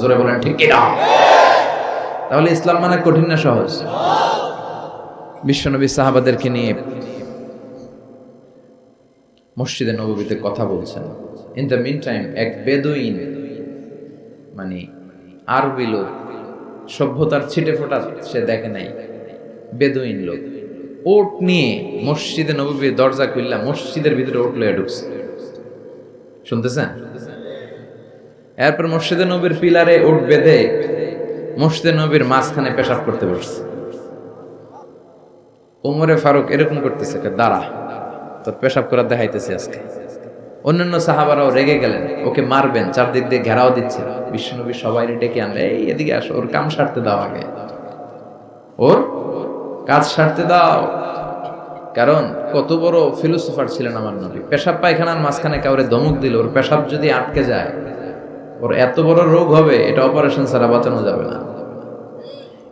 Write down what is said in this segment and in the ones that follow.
জোরে বলেন, ঠিক কিনা? তাহলে ইসলাম মানে কঠিন না সহজ? বিশ্বনবী সাহাবাদেরকে নিয়ে মসজিদে নবীতে কথা বলছেন। ইন দ্য মিন টাইম এক বেদুইন মানে আরবি লোক, সভ্যতার ছিটে ফোটা সে দেখে নাই। বেদুইন লোক, ওট নিয়ে মসজিদে নবীর দরজা খুললা, মসজিদের ভিতরে ওট লয়ে ঢুকছে। শুনতেছেন? এরপর মসজিদে নবীর পিলারে ওট বেঁধে মসজিদে নবীর মাঝখানে পেশাব করতে বসছে। ওমরে ফারুক এরকম করতেছে দাঁড়া, তোর পেশাব করার দেখাইতেছে আজকে। অন্যান্য সাহাবারাও রেগে গেলেন, ওকে মারবেন, চারদিক দিয়ে ঘেরাও দিচ্ছে। বিশ্বনবী সবাই ডেকে আনলে, এই, এদিকে আসো, ওর কাম সারতে দাও আগে। ওর কাজ সারতে দাও। কারণ কত বড় ফিলোসফার ছিলেন আমার নবী। পেশাব পায়খানার মাঝখানে কাউরে ধমক দিল ওর পেশাব যদি আটকে যায় ওর এত বড় রোগ হবে, এটা অপারেশন ছাড়া বাঁচানো যাবে না।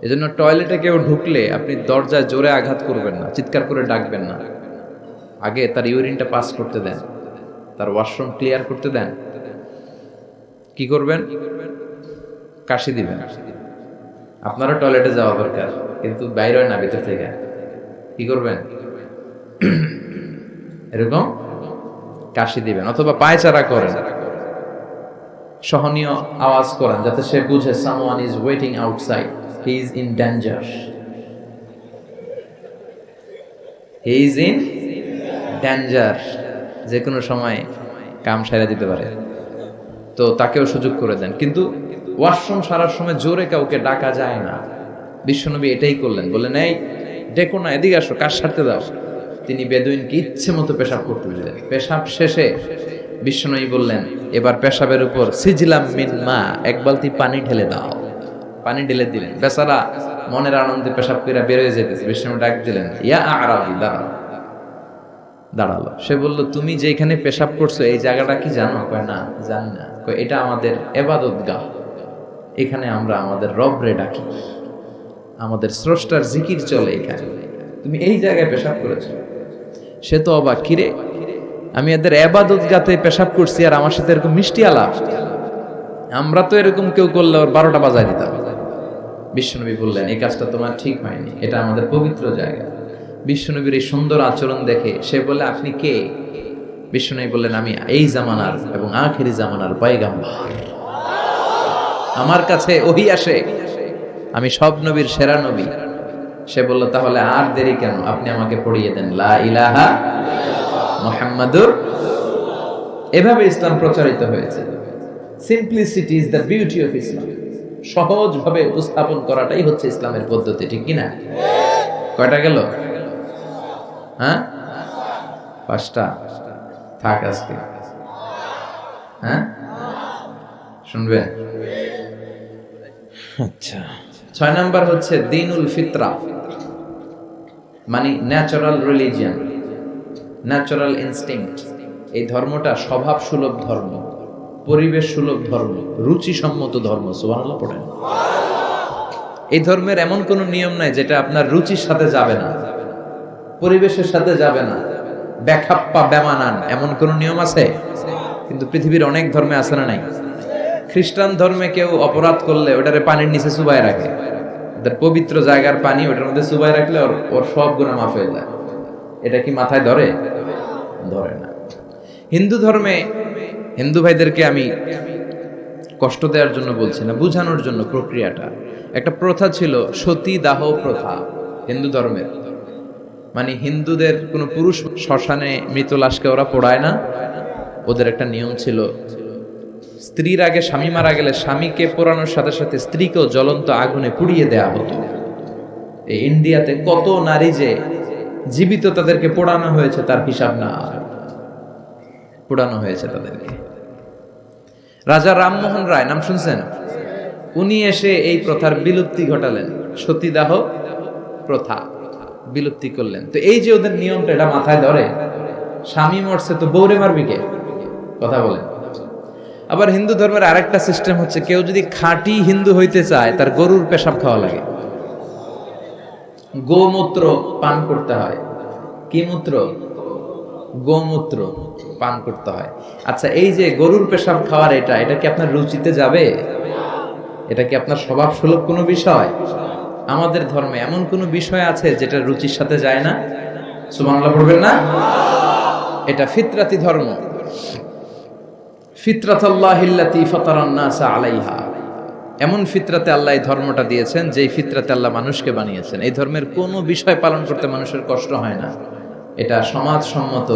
এজন্য টয়লেটে কেউ ঢুকলে আপনি দরজায় জোরে আঘাত করবেন না, চিৎকার করে ডাকবেন না। আগে তার ইউরিনটা পাস করতে দেন, তার ওয়াশরুম ক্লিয়ার করতে দেন। কি করবেন? কাশি দিবেন। আপনারও টয়লেটে যাওয়া দরকার, কিন্তু বাইরে না, ভিতর থেকে। কি করবেন? এরকম কাশি দিবেন, অথবা পায়চারা করেন। সহনীয় আওয়াজ করেন যাতে সে বুঝে someone is waiting outside he is in danger he is in danger যে কোনো সময় কাম সারা দিতে পারে। তো তাকেও সুযোগ করে দেন। কিন্তু ওয়াশরুম সারার সময় জোরে কাউকে ডাকা যায় না। বিশ্বনবী এটাই করলেন। বললেন, এই, ডেকো না, এদিকে আসো, কাজ সারতে দাও। তিনি বেদুইনকে ইচ্ছে মতো পেশাব করতে দিলেন। পেশাব শেষে বিশ্বনবী বললেন, এবার পেশাবের উপর সিজলাম মিন মা, এক বালতি পানি ঢেলে দাও। পানি ঢেলে দিলেন। বেচারা মনের আনন্দে পেশাব করে বেরোয় যেতেছে বিশ্বনবী ডাক দিলেন, ইয়া আরাবি, দাঁড়াও। দাঁড়াল। সে বলল, তুমি যেখানে পেশাব করছ, এই জায়গাটা কি জানো? কয়, না, জানি না। কয়, এটা আমাদের এবাদত গা এখানে আমরা আমাদের রবরে ডাকি। আমাদের স্রষ্টার জিকির চলে এখানে। তুমি এই জায়গায় পেশাব করেছ। সে তো অবাক, কিরে আমি এদের এবাদত গাতে পেশাব করছি আর আমার সাথে এরকম মিষ্টি আলাপ। আমরা তো এরকম কেউ করলে ওর বারোটা বাজায় দিতাম। বিশ্বনবী বললেন, এই কাজটা তোমার ঠিক হয়নি। এটা আমাদের পবিত্র জায়গা। বিশ্বনবীর এই সুন্দর আচরণ দেখে সে বলে আপনি কে? বিশ্বনবী বললেন, আমি এই জামানার এবং আখেরি জামানার পয়গাম্বার। আমার কাছে ওহি আসে। আমি সব নবীর সেরা নবী। সে বলল, তাহলে আর দেরি কেন? আপনি আমাকে পড়িয়ে দেন। লা ইলাহা মোহাম্মদুর এভাবে ইসলাম প্রচারিত হয়েছে। Simplicity is the beauty of Islam সহজভাবে উপস্থাপন করাটাই হচ্ছে ইসলামের পদ্ধতি ঠিক কিনা? কয়টা গেল? হ্যাঁ? পাঁচটা। থাক আজকে। হ্যাঁ? শুনবে? আচ্ছা। ছয় নাম্বার হচ্ছে দিনুল ফিতরা মানে ন্যাচারাল রিলিজিয়ান ন্যাচারাল ইনস্টিংক্ট এই ধর্মটা স্বভাব সুলভ ধর্ম পরিবেশ সুলভ ধর্ম, রুচিসম্মত ধর্ম, সুবহানাল্লাহ পড়েন। এই ধর্মের এমন কোনো নিয়ম নাই যেটা আপনার রুচির সাথে যাবে না, পরিবেশের সাথে যাবে না, ব্যাখাপ্পা বেমানান এমন কোন নিয়ম আছে? কিন্তু পৃথিবীর অনেক ধর্মে আছে না নাই? খ্রিস্টান ধর্মে কেউ অপরাধ করলে ওটারে পানির নিচে চুবাই রাখে। পবিত্র জায়গার পানি ওটার মধ্যে চুবাই রাখলে ওর ওর সব গুণা মাফ হয়ে যায়। এটা কি মাথায় ধরে? ধরে না। হিন্দু ধর্মে হিন্দু ভাইদেরকে আমি কষ্ট দেওয়ার জন্য বলছি না, বুঝানোর জন্য প্রক্রিয়াটা। একটা প্রথা ছিল সতী দাহ প্রথা হিন্দু ধর্মের। মানে হিন্দুদের কোনো পুরুষ শ্মশানে মৃত লাশকে ওরা পোড়ায় না। ওদের একটা নিয়ম ছিল, স্ত্রীর আগে স্বামী মারা গেলে স্বামীকে পোড়ানোর সাথে সাথে স্ত্রীকেও জ্বলন্ত আগুনে পুড়িয়ে দেওয়া হতো। এই ইন্ডিয়াতে কত নারী যে জীবিত তাদেরকে পোড়ানো হয়েছে তার হিসাব না। পোড়ানো হয়েছে তাদেরকে। রাজা রামমোহন রায়, নাম শুনছেন? উনি এসে এই প্রথার বিলুপ্তি ঘটালেন। সতীদাহ প্রথা বিলুপ্তি করলেন। তো এই যে ওদের নিয়মটা, এটা মাথায় ধরে? স্বামী মরছে তো বৌরে মারবি কে? কথা বলেন। আবার হিন্দু ধর্মের আরেকটা সিস্টেম হচ্ছে, কেউ যদি খাঁটি হিন্দু হইতে চায়, তার গরুর পেশাব খাওয়া লাগে। গোমূত্র পান করতে হয়। কি মূত্র? গোমূত্র পান করতে হয়। আচ্ছা এই যে গরুর পেশাব খাওয়ার এটা এটা কি আপনার রুচিতে যাবে? এটা কি আপনার স্বভাব সুলভ কোনো বিষয়? আমাদের ধর্মে এমন কোনো বিষয় আছে যেটা রুচির সাথে যায় না? সুবহানাল্লাহ পড়বেন না? এটা ফিতরাতি ধর্ম। এমন ফিতরাতে আল্লাহ এই ধর্মটা দিয়েছেন, যেই ফিতরাতে আল্লাহ মানুষকে বানিয়েছেন। এই ধর্মের কোনো বিষয় পালন করতে মানুষের কষ্ট হয় না। এটা সমাজ সম্মত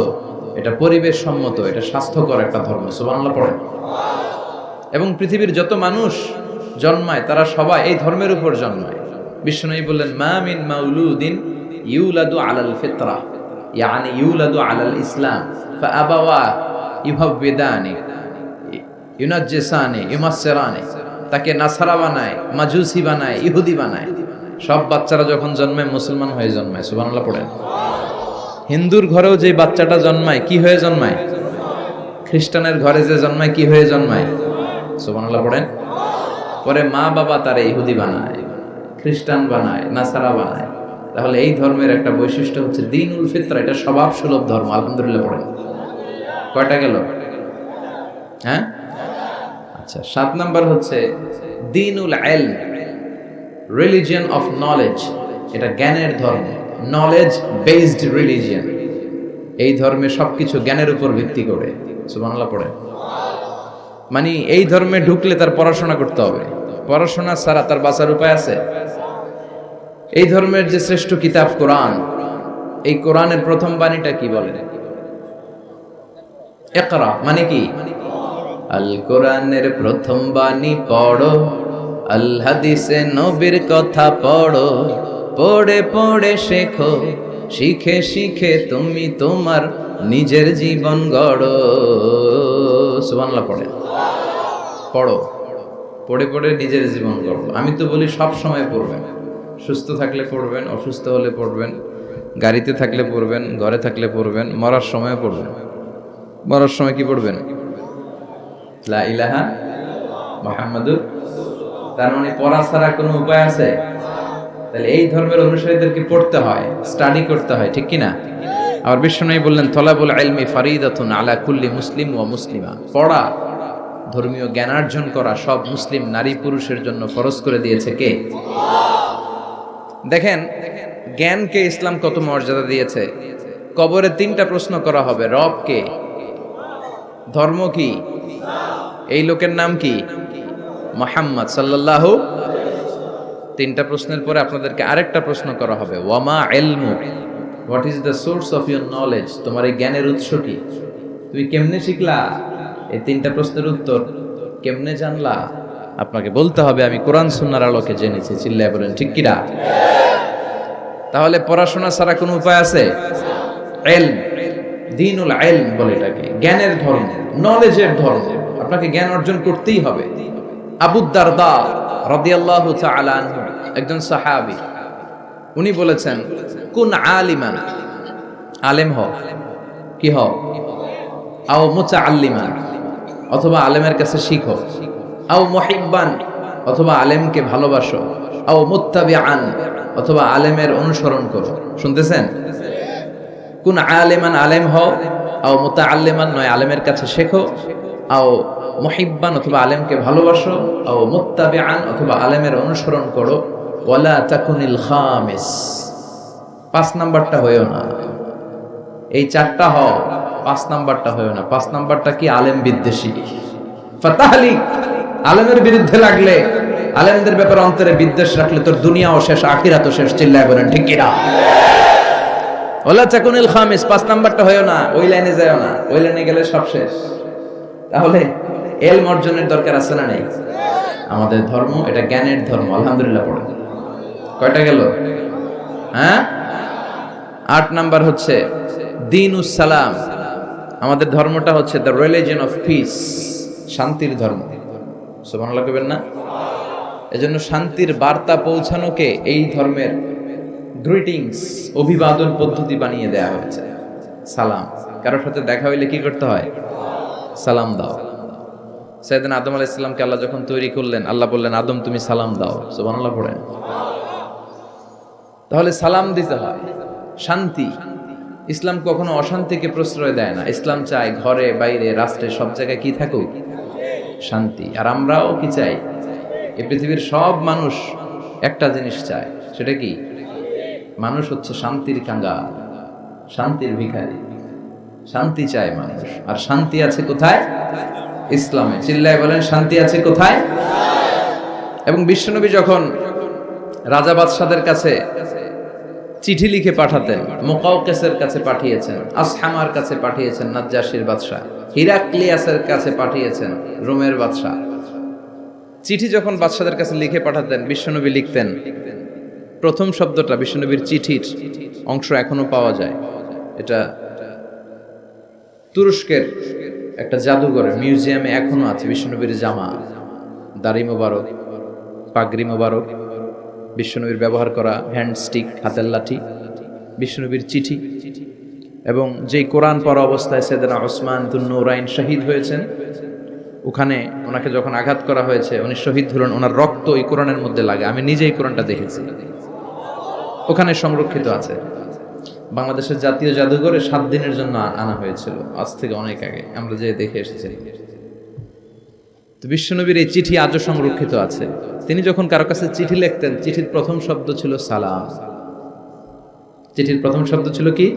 এটা পরিবেশ সম্মত এটা স্বাস্থ্যকর একটা ধর্ম। সুবহানাল্লাহ পড়ে এবং পৃথিবীর যত মানুষ জন্মায়, তারা সবাই এই ধর্মের উপর জন্মায়। বিষ্ণুই বললেন, মা মিন মাউলুদিন ইউলাদু আলাল ফিতরা। ইয়ানি ইউলাদু আলাল ইসলাম। তাকে নাসারা বানায়, মাজুসি বানায়, ইহুদি বানায়। সব বাচ্চারা যখন জন্মায়, মুসলমান হয়ে জন্মায়। সুবহানাল্লাহ পড়েন। হিন্দুর ঘরেও যে বাচ্চাটা জন্মায়, কি হয়ে জন্মায়? খ্রিস্টানের ঘরে যে জন্মায়, কি হয়ে জন্মায়? সুবহানাল্লাহ পড়েন। পরে মা বাবা তারে ইহুদি বানায়, খ্রিস্টান বানায়, নাসারা বানায়। তাহলে এই ধর্মের একটা বৈশিষ্ট্য হচ্ছে দিন উল ফিতরা, এটা স্বভাব সুলভ ধর্ম, আলহামদুলিল্লাহ পড়েন। কয়টা গেল? হ্যাঁ? আচ্ছা সাত নাম্বার হচ্ছে দিন উল এল রিলিজিয়ান অফ নলেজ এটা জ্ঞানের ধর্ম। নলেজ বেসড রিলিজিয়ন এই ধর্মে সবকিছু জ্ঞানের উপর ভিত্তি করে। সুবহানাল্লাহ, পড়ে। মানে এই ধর্মে ঢুকলে তার পড়াশোনা করতে হবে। পড়াশোনা ছাড়া তার বাঁচার উপায় আছে? এই ধর্মের যে শ্রেষ্ঠ কিতাব কোরআন, এই কোরআনের প্রথম বাণীটা কি বলে? একরা মানে কি? আল কোরআনের প্রথম বাণী পড়ো, আল হাদিসে নবীর কথা পড়ো। পড়ে পড়ে শেখো, শিখে শিখে তুমি তোমার নিজের জীবন গড়ো। সুবহানাল্লাহ পড়ে। পড়ো, পড়ে পড়ে নিজের জীবন গড়ো। আমি তো বলি সব সময় পড়বেন। সুস্থ থাকলে পড়বেন, অসুস্থ হলে পড়বেন, গাড়িতে থাকলে পড়বেন, ঘরে থাকলে পড়বেন, মরার সময় পড়বেন। মরার সময় কি পড়বেন? লা ইলাহা মোহাম্মদুর তার মানে পড়া ছাড়া কোনো উপায় আছে? তাহলে এই ধর্মের অনুসারীদেরকে পড়তে হয় স্টাডি করতে হয়, ঠিক কিনা? আবার বিশ্বনবী বললেন, তলাবুল ইলমি ফারিদাতুন আলা কুল্লি মুসলিম ও মুসলিমা। পড়া, ধর্মীয় জ্ঞানার্জন করা সব মুসলিম নারী পুরুষের জন্য ফরজ করে দিয়েছে কে? দেখেন, জ্ঞানকে ইসলাম কত মর্যাদা দিয়েছে? কবরে তিনটা প্রশ্ন করা হবে, রব কে? ধর্ম কি? এই লোকের নাম কি? মোহাম্মদ সাল্লাহ তিনটা প্রশ্নের পরে আপনাদেরকে আরেকটা প্রশ্ন করা হবে। ওয়ামা এলমু what is the source of your knowledge তোমার এই জ্ঞানের উৎস কি? তুমি কেমনে শিখলা? এই তিনটা প্রশ্নের উত্তর কেমনে জানলা? আপনাকে বলতে হবে, আমি কোরআন সুন্নার আলোকে জেনেছি। চিল্লায় বলেন, ঠিক কিরা তাহলে পড়াশোনা ছাড়া কোনো উপায় আছে? এল দিনুল এলম বলে এটাকে। জ্ঞানের ধর্ম নলেজের ধর্ম। আপনাকে জ্ঞান অর্জন করতেই হবে। আবুদ্দারদা রাদিয়াল্লাহু একজন সাহাবী। উনি বলেছেন, কোন আলিমান? আলেম হও। কি হও? আও মুতাআল্লিমান, অথবা আলেমের কাছে শিখো। আও মুহিব্বান, অথবা আলেমকে ভালোবাসো। আও মুত্তাবিআন, অথবা আলেমের অনুসরণ করো। শুনতেছেন? কোন আলেমান আলেম হও, আও মুতাআল্লিমান নয়, আলেমের কাছে শেখো। আও মুহিব্বান অথবা আলেমকে ভালোবাসো আও মুত্তাবিআন অথবা আলেমের অনুসরণ করো, ওয়ালা তাকুনিল খামিস। পাঁচ নাম্বারটা হয়েও না। এই চারটা হও, পাঁচ নাম্বারটা হয়েও না। পাঁচ নাম্বারটা কি? আলেম বিদ্বেষী। ফাতাহলি আলেমের বিরুদ্ধে লাগলে, আলেমদের ব্যাপারে অন্তরে বিদ্বেষ রাখলে তোর দুনিয়াও শেষ, আখিরাতও শেষ, চিল্লায় বলেন, ঠিক কিনা? ওলা চাকুনিল খামিস, পাঁচ নাম্বারটা হয়েও না। ওই লাইনে যায়ও না। ওই লাইনে গেলে সব শেষ। তাহলে এল অর্জনের দরকার আছে না নেই? আমাদের ধর্ম এটা জ্ঞানের ধর্ম, আলহামদুলিল্লাহ পড়ে। কয়টা গেল? হ্যাঁ? আট নাম্বার হচ্ছে দিন সালাম। আমাদের ধর্মটা হচ্ছে দ্য রিলিজন অফ পিস শান্তির ধর্ম। সোমান লাগবেন না? এজন্য শান্তির বার্তা পৌঁছানোকে এই ধর্মের গ্রিটিংস অভিবাদন পদ্ধতি বানিয়ে দেয়া হয়েছে। সালাম। কারোর সাথে দেখা হইলে কি করতে হয়? সালাম দাও। সাইদিন আদম আলাহ ইসলামকে আল্লাহ যখন তৈরি করলেন, আল্লাহ বললেন, আদম, তুমি সালাম দাও। সোবান আল্লাহ পড়েন। তাহলে সালাম দিতে হয়। শান্তি। ইসলাম কখনো অশান্তিকে প্রশ্রয় দেয় না। ইসলাম চায় ঘরে, বাইরে, রাষ্ট্রে, সব জায়গায় কি থাকুক? শান্তি। আর আমরাও কি চাই? এই পৃথিবীর সব মানুষ একটা জিনিস চায়, সেটা কি? মানুষ হচ্ছে শান্তির কাঙ্গা, শান্তির ভিখারি। শান্তি চায় মানুষ। আর শান্তি আছে কোথায়? ইসলামে। চিল্লায় বলেন, শান্তি আছে কোথায়? এবং বিশ্বনবী যখন রাজা বাদশাদের কাছে চিঠি লিখে পাঠাতেন মোকাউকেসের কাছে পাঠিয়েছেন, আসহামার কাছে পাঠিয়েছেন, নাজ্জাসির বাদশাহ, হিরাক্লিয়াসের কাছে পাঠিয়েছেন, রোমের বাদশাহ। চিঠি যখন বাদশাদের কাছে লিখে পাঠাতেন, বিশ্বনবী লিখতেন, প্রথম শব্দটা বিশ্বনবীর চিঠির অংশ এখনও পাওয়া যায়। এটা তুরস্কের একটা জাদুঘরে মিউজিয়ামে এখনও আছে বিশ্বনবীর জামা, দাড়ি মোবারক, পাগড়ি মোবারক বিশ্বনবীর ব্যবহার করা হ্যান্ড স্টিক, হাতের লাঠি বিশ্বনবীর চিঠি এবং যেই কোরআন পড়া অবস্থায় সেদিন ওসমান দুন্নুরাইন শহীদ হয়েছেন, ওখানে ওনাকে যখন আঘাত করা হয়েছে, উনি শহীদ হলেন, ওনার রক্ত এই কোরআনের মধ্যে লাগে, আমি নিজেই কোরআনটা দেখেছি। ওখানে সংরক্ষিত আছে। বাংলাদেশের জাতীয় জাদুঘরে সাত দিনের জন্য আনা হয়েছিল। আজ থেকে অনেক আগে। আমরা যে দেখে এসেছি। তো বিশ্বনবীর এই চিঠি আজও সংরক্ষিত আছে। তিনি যখন কারও কাছে চিঠি লিখতেন, চিঠির প্রথম শব্দ ছিল সালাম। চিঠির প্রথম শব্দ ছিল কি?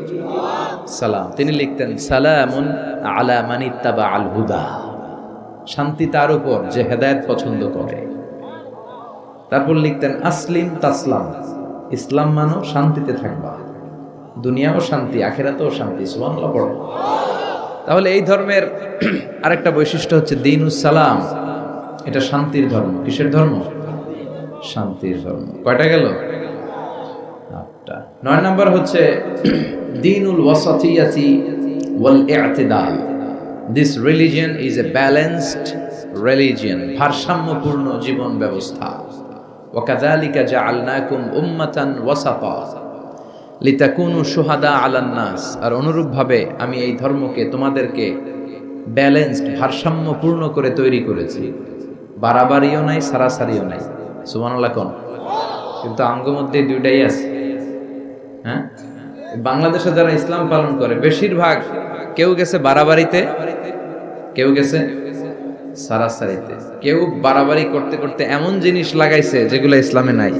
সালাম। তিনি লিখতেন, সালামুন আলা মানিত্তাবা আল হুদা। শান্তি তার উপর যে হেদায়েত পছন্দ করে। তারপর লিখতেন, আসলিম তাসলাম। ইসলাম মানো শান্তিতে থাকবা। দুনিয়াও শান্তি, আখেরাতেও শান্তি, সুবহানাল্লাহ, পড়ো। তাহলে এই ধর্মের আরেকটা বৈশিষ্ট্য হচ্ছে সালাম। এটা শান্তির ধর্ম। কিসের ধর্ম? শান্তির ধর্ম। কয়টা গেল? নয় নম্বর হচ্ছে দিনুল ওয়াসাতিয়াতি ওয়াল this religion is a balanced religion ভারসাম্যপূর্ণ জীবন ব্যবস্থা। ওয়াকাযালিকা জাআলনাকুম উম্মাতান ওয়াসাতা। লিতাকুনু শুহাদা আলান নাস আর অনুরূপভাবে আমি এই ধর্মকে তোমাদেরকে ব্যালেন্সড, ভারসাম্যপূর্ণ করে তৈরি করেছি। বাড়াবাড়িও নাই, সারাসারিও নাই। সুবহানাল্লাহ কোন? কিন্তু আঙ্গ মধ্যে দুইটাই আছে। হ্যাঁ? বাংলাদেশে যারা ইসলাম পালন করে, বেশিরভাগ কেউ গেছে বাড়াবাড়িতে, কেউ গেছে সারাসারিতে। কেউ বাড়াবাড়ি করতে করতে এমন জিনিস লাগাইছে যেগুলো ইসলামে নাই।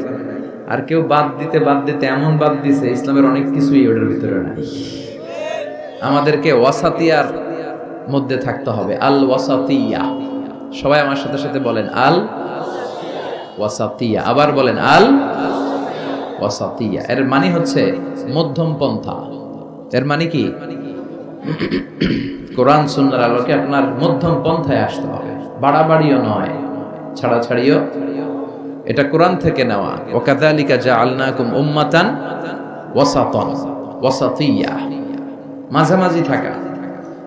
আর কেউ বাদ দিতে বাদ দিতে, এমন বাদ দিছে, ইসলামের অনেক কিছুই ওটার ভিতরে নাই। আমাদেরকে ওয়াসাতিয়ার মধ্যে থাকতে হবে। আল ওয়াসাতিয়া। সবাই আমার সাথে সাথে বলেন, আল ওয়াসাতিয়া। আবার বলেন, আল ওয়াসাতিয়া। এর মানে হচ্ছে মধ্যম পন্থা। এর মানে কি? কোরআন সুন্নার আলোকে আপনার মধ্যম পন্থায় আসতে হবে। বাড়াবাড়িও নয়, ছাড়াছাড়িও এটা কোরআন থেকে নেওয়া। ওকাদালিকা যা আলনাকুম উম্মাতান ওয়াসাতিয়া। মাঝামাঝি থাকা।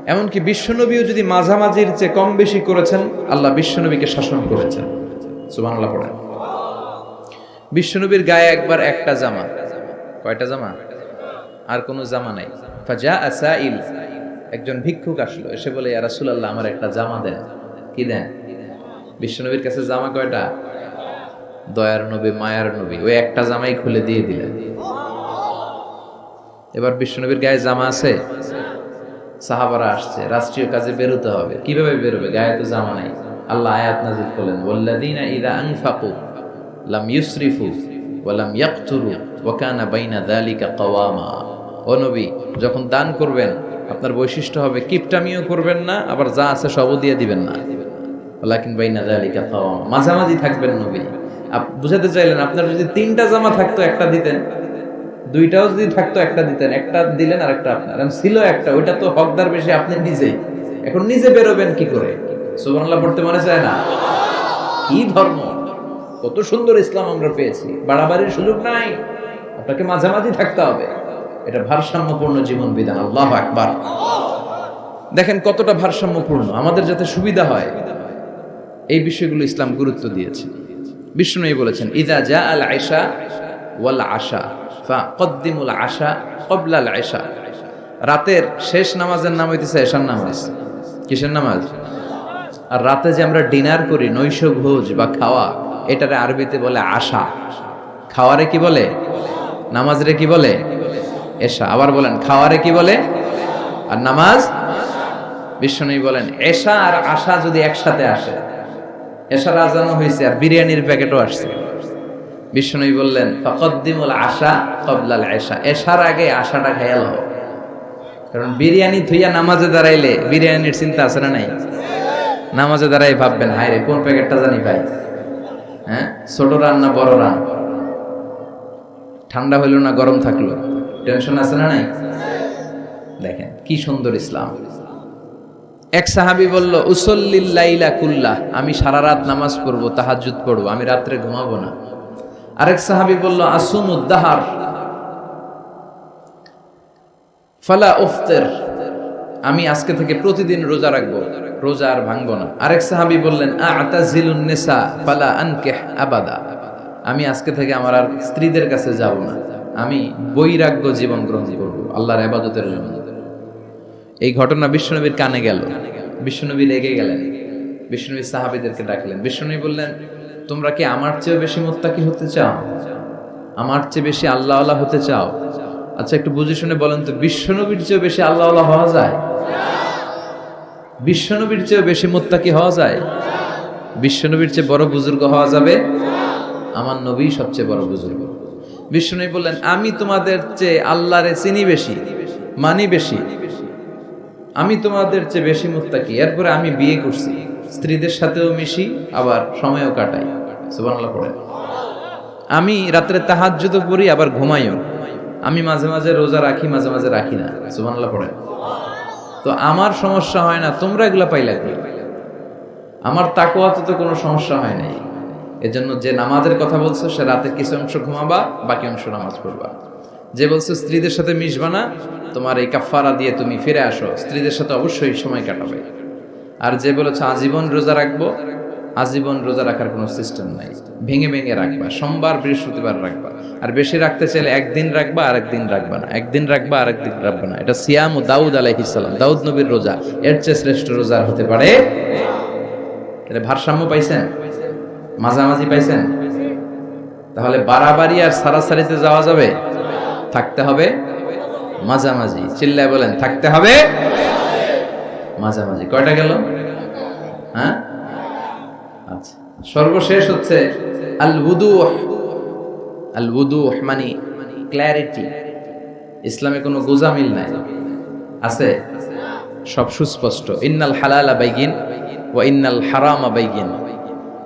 এমনকি বিশ্বনবীও যদি মাঝামাঝির চেয়ে কম বেশি করেছেন, আল্লাহ বিশ্বনবীকে শাসন করেছেন। সুবহানাল্লাহ পড়েন। বিশ্বনবীর গায়ে একবার একটা জামা। কয়টা জামা? আর কোনো জামা নাই। ফাজা একজন ভিক্ষুক আসলো। এসে বলে, ইয়া রাসূলুল্লাহ, আমার একটা জামা দেন। কি দেন? বিশ্বনবীর কাছে জামা কয়টা? দয়ার নবী, মায়ার নবী, ওই একটা জামাই খুলে দিয়ে দিলেন। এবার বিশ্বনবীর গায়ে জামা আছে? সাহাবারা আসছে, রাষ্ট্রীয় কাজে বেরোতে হবে। কীভাবে বেরোবে? গায়ে তো জামা নাই। আল্লাহ আয়াত নাজিল করলেন, ওয়াল্লাযীনা ইযা আনফাকু লাম ইউসরিফু ওয়া লাম ইয়াকতুরু ওয়া কানা বাইনা যালিকা কাওয়ামা। ও নবী, যখন দান করবেন, আপনার বৈশিষ্ট্য হবে কিপটামিও করবেন না, আবার যা আছে সবও দিয়ে দিবেন না। ওয়ালাকিন বাইনা যালিকা কাওয়ামা। মাঝামাঝি থাকবেন নবী। বুঝাতে চাইলেন, আপনার যদি তিনটা জামা থাকতো, একটা দিতেন। দুইটাও যদি থাকতো, একটা দিতেন। একটা দিলেন আর একটা আপনার। ছিল একটা, ওইটা তো হকদার বেশি, আপনি নিজেই। এখন নিজে বেরোবেন কি করে? সুবহানাল্লাহ, পড়তে মনে চায় না? কি ধর্ম? কত সুন্দর ইসলাম আমরা পেয়েছি। বাড়াবাড়ির সুযোগ নাই। আপনাকে মাঝামাঝি থাকতে হবে। এটা ভারসাম্যপূর্ণ জীবন বিধান আল্লাহ আকবার। দেখেন কতটা ভারসাম্যপূর্ণ। আমাদের যাতে সুবিধা হয়, এই বিষয়গুলো ইসলাম গুরুত্ব দিয়েছে। বিষ্ণু বলেছেন, ইদা জা আল আয়সা ওয়াল আশা ফা কদ্দিমুল আশা কবলাল আয়সা রাতের শেষ নামাজের নাম হইতেছে এশার নামাজ। কিসের নামাজ? আর রাতে যে আমরা ডিনার করি, নৈশ ভোজ বা খাওয়া, এটারে আরবিতে বলে আশা। খাওয়ারে কি বলে? নামাজরে কি বলে? এশা। আবার বলেন, খাওয়ারে কি বলে? আর নামাজ? বিশ্বনবী বলেন, এশা আর আশা যদি একসাথে আসে এশার আজানো হয়েছে আর বিরিয়ানির প্যাকেটও আসছে। বিষ্ণুই বললেন, ফকদ্দিমুল আশা কবলাল এশা এশার আগে আশাটা খেয়াল হোক কারণ বিরিয়ানি থুইয়া নামাজে দাঁড়াইলে বিরিয়ানির চিন্তা আছে না নাই? নামাজে দাঁড়াই ভাববেন, হায় রে, কোন প্যাকেটটা জানি ভাই? হ্যাঁ? ছোট রান না বড় রান? ঠান্ডা হইল না গরম থাকল? টেনশন আছে না নাই? দেখেন, কি সুন্দর ইসলাম। এক সাহাবি বলল উসল্লিল্লাইলা কুল্লা, আমি সারা রাত নামাজ পড়ব তাহাজুদ পড়ব, আমি রাত্রে ঘুমাবো না। আরেক সাহাবি বলল আসুন উদ্দাহার ফালা উফতের, আমি আজকে থেকে প্রতিদিন রোজা রাখব, রোজা আর ভাঙবো না। আরেক সাহাবি বললেন, আতাজিলুন নেসা, ফালা আনকেহ আবাদা। আমি আজকে থেকে আমার আর স্ত্রীদের কাছে যাব না। আমি বৈরাগ্য জীবন গ্রহণ করব, আল্লাহর আবাদতের জন্য। এই ঘটনা বিশ্বনবীর কানে গেল। বিশ্বনবী রেগে গেলেন। বিশ্বনবী সাহাবিদেরকে ডাকলেন। বিশ্বনবী বললেন, তোমরা কি আমার চেয়ে বেশি মোত্তাকি হতে চাও? আমার চেয়ে বেশি আল্লাহ আল্লাহ হতে চাও? আচ্ছা একটু বুঝে শুনে বলেন তো, বিশ্বনবীর চেয়ে বেশি আল্লাহ আল্লাহ হওয়া যায়? বিশ্বনবীর চেয়ে বেশি মোত্তাকি হওয়া যায়? বিশ্বনবীর চেয়ে বড় বুজুর্গ হওয়া যাবে? আমার নবী সবচেয়ে বড় বুজুর্গ। বিশ্বনবী বললেন, আমি তোমাদের চেয়ে আল্লাহরে চিনি বেশি, মানি বেশি। আমি তোমাদের চেয়ে বেশি মুত্তাকি। এরপরে আমি বিয়ে করছি। স্ত্রীদের সাথেও মিশি, আবার সময়ও কাটাই। সুবহানাল্লাহ পড়ে। আমি রাত্রে তাহাজ্জুদ পড়ি আবার ঘুমাইও। আমি মাঝে মাঝে রোজা রাখি, মাঝে মাঝে রাখি না। সুবহানাল্লাহ পড়ে। তো আমার সমস্যা হয় না, তোমরা এগুলা পাইলা কই? আমার তাকওয়াতে তো কোনো সমস্যা হয় নাই। এজন্য যে নামাজের কথা বলছো, সে রাতে কিছু অংশ ঘুমাবা, বাকি অংশ নামাজ পড়বা। যে বলছো, স্ত্রীদের সাথে মিশবা না, তোমার এই কাফারা দিয়ে তুমি ফিরে আসো। স্ত্রীদের সাথে অবশ্যই সময় কাটাবে। আর যে বলেছ, আজীবন রোজা রাখব, আজীবন রোজা রাখার কোনো সিস্টেম নাই। ভেঙে ভেঙে রাখবা, সোমবার বৃহস্পতিবার রাখবা। আর বেশি রাখতে চাইলে একদিন রাখবা আর একদিন রাখবা না। একদিন রাখবা আর একদিন রাখবা না। এটা সিয়াম ও দাউদ আলাইহিসাল্লাম দাউদ নবীর রোজা। এর চেয়ে শ্রেষ্ঠ রোজা হতে পারে এটা ভারসাম্য পাইছেন? মাঝামাঝি পাইছেন? তাহলে বাড়াবাড়ি আর সারাসারিতে যাওয়া যাবে? থাকতে হবে মাঝামাঝি। চিল্লায় বলেন, থাকতে হবে মাঝামাঝি। কয়টা গেল? হ্যাঁ? আচ্ছা। সর্বশেষ হচ্ছে আল বুদু আল বুদু মানে ক্ল্যারিটি ইসলামে কোনো গোজামিল নাই। আছে? সব সুস্পষ্ট। ইন্নাল হালাল বাইগিন ও ইন্নাল হারাম বাইগিন।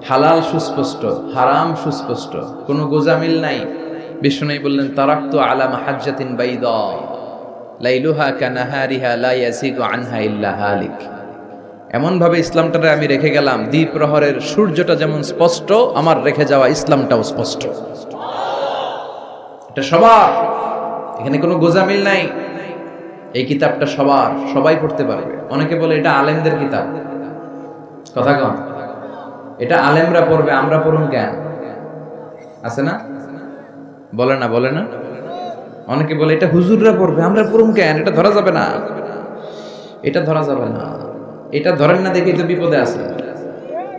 হালাল সুস্পষ্ট, হারাম সুস্পষ্ট। কোনো গোজামিল নাই। বিষ্ণু বললেন, তারাক্তু আলা মাহাজ্জাতিন বাইদা, লাইলুহা কানাহারিহা লা ইয়াজিগু আনহা ইল্লা হালিক। এমন ভাবে ইসলামটারে আমি রেখে গেলাম, দ্বীপ প্রহরের সূর্যটা যেমন স্পষ্ট, আমার রেখে যাওয়া ইসলামটাও স্পষ্ট। এটা সবার, এখানে কোনো গোজামিল নাই। এই কিতাবটা সবার, সবাই পড়তে পারবে। অনেকে বলে, এটা আলেমদের কিতাব। কথা কম। এটা আলেমরা পড়বে, আমরা পড়ুন কেন? আছে না? বলে না বলে না? অনেকে বলে, এটা হুজুররা পড়বে, আমরা পড়ুন কেন? এটা ধরা যাবে না। এটা ধরা যাবে না। এটা ধরেন না দেখি তো বিপদে আছে।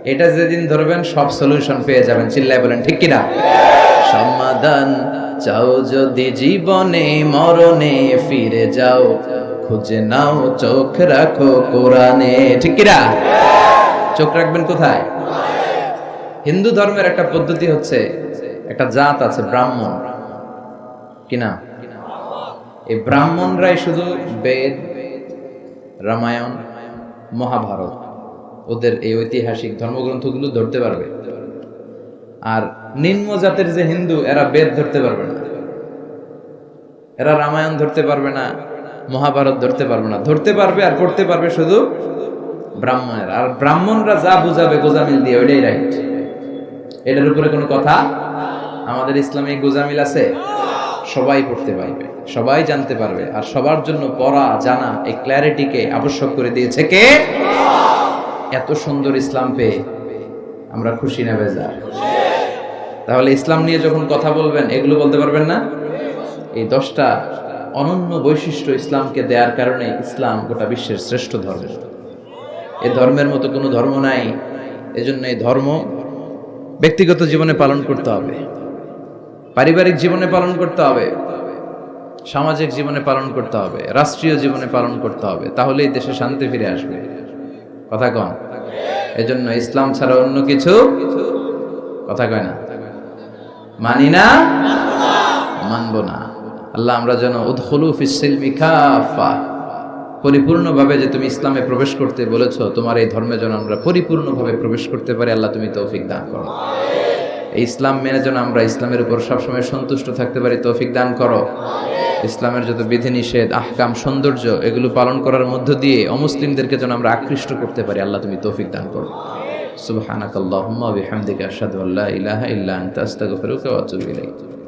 এটা যেদিন ধরবেন, সব সলিউশন পেয়ে যাবেন। চিল্লায় বলেন, ঠিক কিনা? সমাধান চাও যদি জীবনে, মরণে ফিরে যাও, খুঁজে নাও, চোখ রাখো কোরআনে। ঠিক কিনা? চোখ রাখবেন কোথায়? হিন্দু ধর্মের একটা পদ্ধতি হচ্ছে একটা জাত আছে, ব্রাহ্মণ। কিনা এই ব্রাহ্মণরাই শুধু বেদ, রামায়ণ, মহাভারত, ওদের এই ঐতিহাসিক ধর্মগ্রন্থগুলো ধরতে পারবে। আর নিম্ন জাতের যে হিন্দু, এরা বেদ ধরতে পারবে না। এরা রামায়ণ ধরতে পারবে না, মহাভারত ধরতে পারবে না। ধরতে পারবে আর পড়তে পারবে শুধু ব্রাহ্মণের। আর ব্রাহ্মণরা যা বুঝাবে গোজামিল দিয়ে, ওইটাই রাইট এটার উপরে কোনো কথা আমাদের ইসলামে গোজামিল আছে? সবাই পড়তে পারবে, সবাই জানতে পারবে। আর সবার জন্য পড়া, জানা, এই ক্ল্যারিটিকে আবশ্যক করে দিয়েছে কে? এত সুন্দর ইসলাম পেয়ে আমরা খুশি না বেজার। তাহলে ইসলাম নিয়ে যখন কথা বলবেন, এগুলো বলতে পারবেন না? এই দশটা অনন্য বৈশিষ্ট্য ইসলামকে দেওয়ার কারণে ইসলাম গোটা বিশ্বের শ্রেষ্ঠ ধর্ম। এ ধর্মের মতো কোনো ধর্ম নাই। এজন্য এই ধর্ম ব্যক্তিগত জীবনে পালন করতে হবে। পারিবারিক জীবনে পালন করতে হবে, সামাজিক জীবনে পালন করতে হবে, রাষ্ট্রীয় জীবনে পালন করতে হবে, তাহলেই দেশে শান্তি ফিরে আসবে। কথা কন। এজন্য ইসলাম ছাড়া অন্য কিছু কথা কয় না। মানি না, মানব না। আল্লাহ আমরা যেন পরিপূর্ণভাবে যে তুমি ইসলামে প্রবেশ করতে বলেছ, তোমার এই ধর্মে যেন আমরা পরিপূর্ণভাবে প্রবেশ করতে পারি, আল্লাহ তুমি তৌফিক দান করো। ইসলাম মেনে যেন আমরা ইসলামের উপর সবসময় সন্তুষ্ট থাকতে পারি, তৌফিক দান করো। ইসলামের যত বিধিনিষেধ, আহকাম, সৌন্দর্য, এগুলো পালন করার মধ্য দিয়ে অমুসলিমদেরকে যেন আমরা আকৃষ্ট করতে পারি, আল্লাহ তুমি তৌফিক দান করো। সুবহানাকাল্লাহুম্মা বিহামদিকা আশহাদু আল্লা ইলাহা ইল্লা আনতা, আস্তাগফিরুকা ওয়া আতুবু ইলাইক।